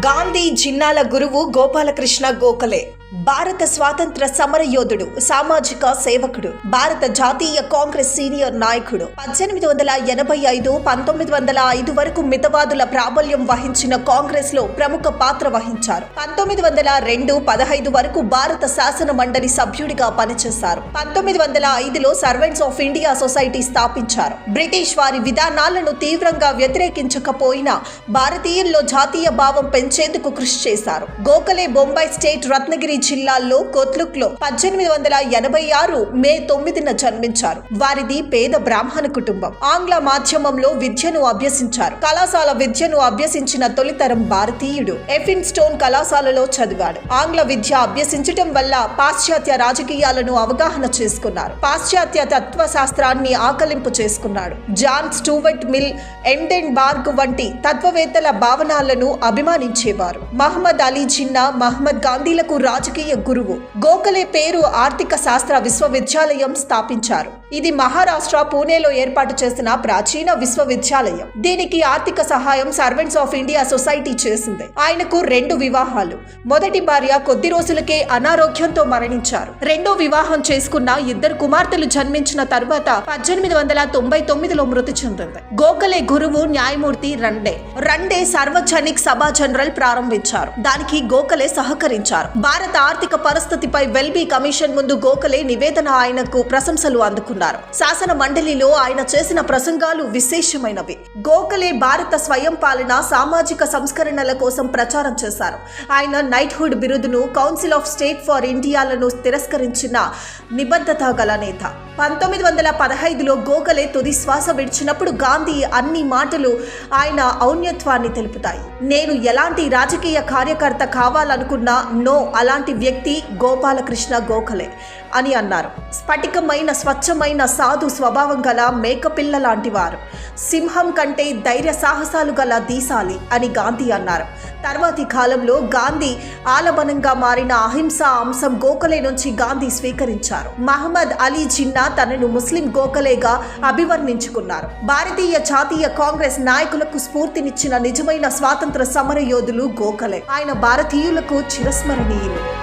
గాంధీ జిన్నాల గురువు గోపాలకృష్ణ గోఖలే. భారత స్వాతంత్ర సమర యోధుడు సామాజిక సేవకుడు భారత జాతీయ కాంగ్రెస్ సీనియర్ నాయకుడు. పద్దెనిమిది వందల ఎనభై ఐదు పంతొమ్మిది వందల ఐదు వరకు మితవాదుల ప్రాబల్యం వహించిన కాంగ్రెస్లో ప్రముఖ పాత్ర వహించారు. పంతొమ్మిది వందల రెండు పదహైదు వరకు భారత శాసన మండలి సభ్యుడిగా పనిచేశారు. పంతొమ్మిది వందల ఐదులో సర్వెంట్స్ ఆఫ్ ఇండియా సొసైటీ స్థాపించారు. బ్రిటిష్ వారి విధానాలను తీవ్రంగా వ్యతిరేకించకపోయినా భారతీయుల్లో జాతీయ భావం పెంచేందుకు కృషి చేశారు. గోఖలే బొంబాయి స్టేట్ రత్నగిరి జిల్లాలో కోత్లుక్లో పద్దెనిమిది వందల ఎనభై ఆరు మే తొమ్మిదిన జన్మించారు. వారిది పేద బ్రాహ్మణ కుటుంబం. ఆంగ్ల మాధ్యమంలో విద్యను అభ్యసించారు. కళాశాల విద్యను అభ్యసించిన తొలితరం భారతీయుడు. ఎఫిన్ స్టోన్ కళాశాలలో చదివాడు. ఆంగ్ల విద్య అభ్యసించటం వల్ల పాశ్చాత్య రాజకీయాలను అవగాహన చేసుకున్నారు. పాశ్చాత్య తత్వ శాస్త్రాన్ని ఆకలింపు చేసుకున్నాడు. జాన్ స్టూవర్ట్ మిల్ ఎండెన్ బార్గ్ వంటి తత్వవేత్తల భావనాలను అభిమానించేవారు. మహమ్మద్ అలీ జిన్నా మహమ్మద్ గాంధీలకు రాజకీయ గురువు. గోఖలే పేరు ఆర్థిక శాస్త్ర విశ్వవిద్యాలయం స్థాపించారు. ఇది మహారాష్ట్ర పూణేలో ఏర్పాటు చేసిన ప్రాచీన విశ్వవిద్యాలయం. దీనికి ఆర్థిక సహాయం సర్వెంట్స్ ఆఫ్ ఇండియా సొసైటీ చేసింది. ఆయనకు రెండు వివాహాలు. మొదటి భార్య కొద్ది రోజులకే అనారోగ్యంతో మరణించారు. రెండో వివాహం చేసుకున్న ఇద్దరు కుమార్తెలు జన్మించిన తర్వాత పద్దెనిమిది వందల తొంభై తొమ్మిదిలో మృతి చెందింది. గోఖలే గురువు న్యాయమూర్తి రండే. రండే సార్వజనిక్ సభా జనరల్ ప్రారంభించారు. దానికి గోఖలే సహకరించారు. భారత ఆర్థిక పరిస్థితిపై వెల్బీ కమిషన్ ముందు గోఖలే నివేదన ఆయనకు ప్రశంసలు అందుకున్నారు. శాసన మండలిలో ఆయన చేసిన ప్రసంగాలు విశేషమైనవి. గోఖలే భారత స్వయం పాలన సామాజిక సంస్కరణల కోసం ప్రచారం చేశారు. ఆయన నైట్హుడ్ బిరుదును కౌన్సిల్ ఆఫ్ స్టేట్ ఫర్ ఇండియాలను తిరస్కరించిన నిబద్ధత గల నేత. పంతొమ్మిది వందల పదహైదులో గోఖలే తుది శ్వాస విడిచినప్పుడు గాంధీ అన్ని మాటలు ఆయన ఔన్నత్వాన్ని తెలుపుతాయి. నేను ఎలాంటి రాజకీయ కార్యకర్త కావాలనుకున్నా నో అలాంటి వ్యక్తి గోపాలకృష్ణ గోఖలే. అని అన్నారు. స్ఫటికమైన స్వచ్ఛమైన సాధు స్వభావం గల మేకపిల్ల లాంటి వారు సింహం కంటే ధైర్య సాహసాలు గల దీసాలి అని గాంధీ అన్నారు. తర్వాతి కాలంలో గాంధీ ఆలబనంగా మారిన అహింస అంశం గోఖలే నుంచి గాంధీ స్వీకరించారు. మహమ్మద్ అలీ జిన్నా తనను ముస్లిం గోఖలేగా అభివర్ణించుకున్నారు. భారతీయ జాతీయ కాంగ్రెస్ నాయకులకు స్ఫూర్తినిచ్చిన నిజమైన స్వాతంత్ర సమర యోధులు గోఖలే. ఆయన భారతీయులకు చిరస్మరణీయులు.